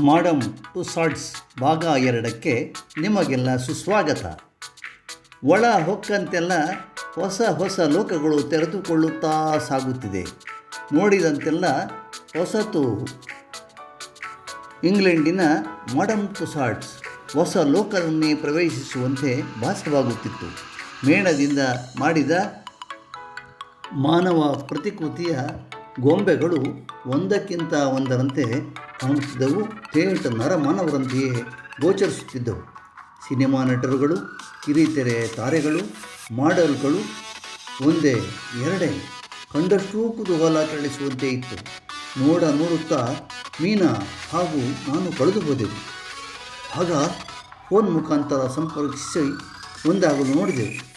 Madam to ಸಾಟ್ಸ್ ಭಾಗ ಎರಡಕ್ಕೆ ನಿಮಗೆಲ್ಲ ಸುಸ್ವಾಗತ ಒಳ ಹೊಕ್ಕಂತೆಲ್ಲ ಹೊಸ ಹೊಸ ಲೋಕಗಳು ತೆರೆದುಕೊಳ್ಳುತ್ತಾ ಸಾಗುತ್ತಿದೆ ನೋಡಿದಂತೆಲ್ಲ ಹೊಸತು ಇಂಗ್ಲೆಂಡಿನ ಮಾಡಮ್ ಟು ಸಾಟ್ಸ್ ಹೊಸ ಲೋಕವನ್ನೇ ಪ್ರವೇಶಿಸುವಂತೆ ಭಾಸವಾಗುತ್ತಿತ್ತು ಮೇಣದಿಂದ ಮಾಡಿದ ಮಾನವ ಪ್ರತಿಕೃತಿಯ ಗೊಂಬೆಗಳು ಒಂದಕ್ಕಿಂತ ಒಂದರಂತೆ ಕಾಣುತ್ತಿದ್ದವು ಥೇಟ್ ನರಮಾನವರಂತೆಯೇ ಗೋಚರಿಸುತ್ತಿದ್ದವು. ಸಿನಿಮಾ ನಟರುಗಳು, ಕಿರಿತೆರೆ ತಾರೆಗಳು, ಮಾಡೆಲ್ಗಳು ಒಂದೇ, ಎರಡೇ ಕಂಡಷ್ಟೂ ಕುತೂಹಲ ಕೆಳಿಸುವಂತೆ ಇತ್ತು. ನೋಡ ನೋಡುತ್ತಾ ಮೀನಾ ಹಾಗೂ ನಾನು ಕಳೆದು ಹೋದೆವು. ಆಗ ಫೋನ್ ಮುಖಾಂತರ ಸಂಪರ್ಕಿಸಿ ಒಂದಾಗಲು ನೋಡಿದೆವು.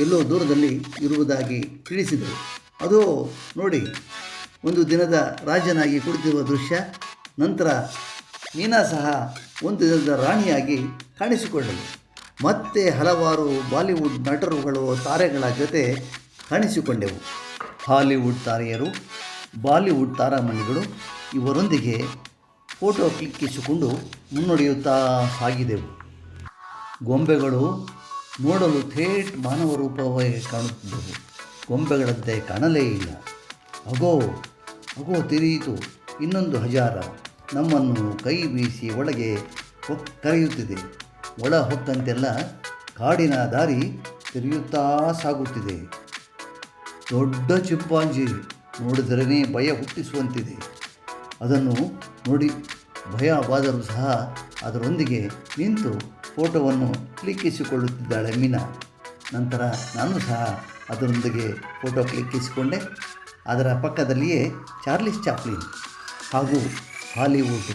ಎಲ್ಲೋ ದೂರದಲ್ಲಿ ಇರುವುದಾಗಿ ತಿಳಿಸಿದರು ಅದೋ, ನೋಡಿ ಒಂದು ದಿನದ ರಾಜನಾಗಿ ಕುಳಿತಿರುವ ದೃಶ್ಯ, ನಂತರ ಮೀನಾ ಸಹ ಒಂದು ದಿನದ ರಾಣಿಯಾಗಿ ಕಾಣಿಸಿಕೊಂಡಳು ಮತ್ತೆ ಹಲವಾರು ಬಾಲಿವುಡ್ ನಟರುಗಳು ತಾರೆಗಳ ಜೊತೆ ಕಾಣಿಸಿಕೊಂಡೆವು. ಹಾಲಿವುಡ್ ತಾರೆಯರು, ಬಾಲಿವುಡ್ ತಾರಾಮಣಿಗಳು ಇವರೊಂದಿಗೆ ಫೋಟೋ ಕ್ಲಿಕ್ಕಿಸಿಕೊಂಡು ಮುನ್ನಡೆಯುತ್ತಾ ಸಾಗಿದೆವು. ಗೊಂಬೆಗಳು ನೋಡಲು ಥೇಟ್ ಮಾನವ ರೂಪವಾಗಿ ಕಾಣುತ್ತಿದ್ದವು. ಗೊಂಬೆಗಳಂತೆ ಕಾಣಲೇ ಇಲ್ಲ. ಅಗೋ ಅಗೋ ತಿರಿಯಿತು ಇನ್ನೊಂದು ಹಜಾರ ನಮ್ಮನ್ನು ಕೈ ಬೀಸಿ ಒಳಗೆ ಕರೆಯುತ್ತಿದೆ ಒಳ ಹೊಕ್ಕಂತೆಲ್ಲ ಕಾಡಿನ ದಾರಿ ತಿರುಗುತ್ತಾ ಸಾಗುತ್ತಿದೆ. ದೊಡ್ಡ ಚಿಂಪಾಂಜಿ ನೋಡಿದರೇ ಭಯ ಹುಟ್ಟಿಸುವಂತಿದೆ. ಅದನ್ನು ನೋಡಿ ಭಯವಾದರೂ ಸಹ ಅದರೊಂದಿಗೆ ನಿಂತು ಫೋಟೋವನ್ನು ಕ್ಲಿಕ್ಕಿಸಿಕೊಳ್ಳುತ್ತಿದ್ದಾಳೆ ಮೀನಾ. ನಂತರ ನಾನು ಸಹ ಅದರೊಂದಿಗೆ ಫೋಟೋ ಕ್ಲಿಕ್ಕಿಸಿಕೊಂಡೆ. ಅದರ ಪಕ್ಕದಲ್ಲಿಯೇ ಚಾರ್ಲಿಸ್ ಚಾಪ್ಲಿನ್ ಹಾಗೂ ಹಾಲಿವುಡ್,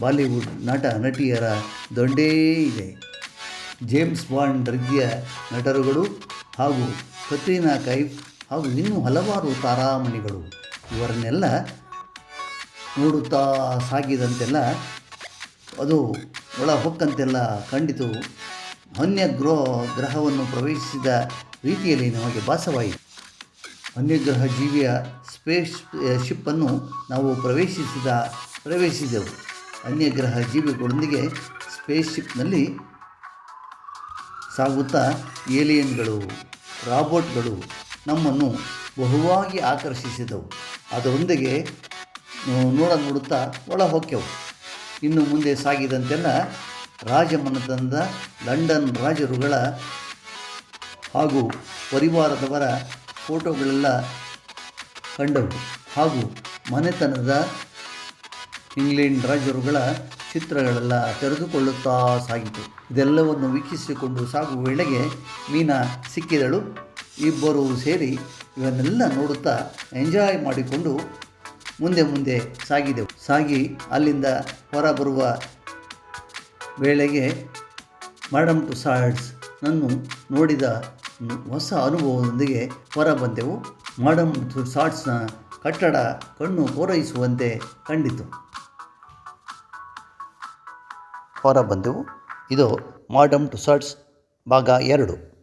ಬಾಲಿವುಡ್ ನಟ ನಟಿಯರ ದೊಂಡೇ ಇದೆ. ಜೇಮ್ಸ್ ಬಾಂಡ್ ರೀತಿಯ ನಟರುಗಳು ಹಾಗೂ ಕತ್ರೀನಾ ಕೈಫ್ ಹಾಗೂ ಇನ್ನೂ ಹಲವಾರು ತಾರಾಮಣಿಗಳು ಇವರನ್ನೆಲ್ಲ ನೋಡುತ್ತಾ ಸಾಗಿದಂತೆಲ್ಲ ಅದು ಒಳ ಹೊಕ್ಕಂತೆಲ್ಲ ಖಂಡಿತು ಅನ್ಯ ಗೃಹ ಗ್ರಹವನ್ನು ಪ್ರವೇಶಿಸಿದ ರೀತಿಯಲ್ಲಿ ನಮಗೆ ಭಾಸವಾಯಿತು. ಅನ್ಯಗ್ರಹ ಜೀವಿಯ ಸ್ಪೇಸ್ ಶಿಪ್ಪನ್ನು ನಾವು ಪ್ರವೇಶಿಸಿದ ಪ್ರವೇಶಿಸಿದೆವು ಅನ್ಯಗ್ರಹ ಜೀವಿಗಳೊಂದಿಗೆ ಸ್ಪೇಸ್ ಶಿಪ್ನಲ್ಲಿ ಸಾಗುತ್ತಾ ಏಲಿಯನ್ಗಳು, ರಾಬೋಟ್ಗಳು ನಮ್ಮನ್ನು ಬಹುವಾಗಿ ಆಕರ್ಷಿಸಿದವು. ಅದರೊಂದಿಗೆ ನೋಡ ನೋಡುತ್ತಾ ಒಳ ಹೊಕ್ಕೆವು ಇನ್ನು ಮುಂದೆ ಸಾಗಿದಂತೆಲ್ಲ ರಾಜಮನೆತನದ ಲಂಡನ್ ರಾಜರುಗಳ ಹಾಗೂ ಪರಿವಾರದವರ ಫೋಟೋಗಳೆಲ್ಲ ಕಂಡವು. ಹಾಗೂ ಮನೆತನದ ಇಂಗ್ಲೆಂಡ್ ರಾಜರುಗಳ ಚಿತ್ರಗಳೆಲ್ಲ ತೆರೆದುಕೊಳ್ಳುತ್ತಾ ಸಾಗಿತು. ಇದೆಲ್ಲವನ್ನು ವೀಕ್ಷಿಸಿಕೊಂಡು ಸಾಗುವ ವೇಳೆಗೆ ಮೀನಾ ಸಿಕ್ಕಿದಳು. ಇಬ್ಬರು ಸೇರಿ ಇವನ್ನೆಲ್ಲ ನೋಡುತ್ತಾ ಎಂಜಾಯ್ ಮಾಡಿಕೊಂಡು ಮುಂದೆ ಮುಂದೆ ಸಾಗಿದೆವು. ಸಾಗಿ ಅಲ್ಲಿಂದ ಹೊರಬರುವ ವೇಳೆಗೆ ಮ್ಯಾಡಮ್ ಟು ಸಾರ್ಡ್ಸ್ ನನ್ನು ನೋಡಿದ ಹೊಸ ಅನುಭವದೊಂದಿಗೆ ಹೊರ ಬಂದೆವು ಮಾಡಮ್ ಟು ಸಾಲ್ಟ್ಸ್ನ ಕಟ್ಟಡ ಕಣ್ಣು ಪೂರೈಸುವಂತೆ ಕಂಡಿತು. ಹೊರ ಬಂದೆವು ಇದು ಮಾಡಮ್ ಟು ಶಾರ್ಟ್ಸ್ ಭಾಗ ಎರಡು.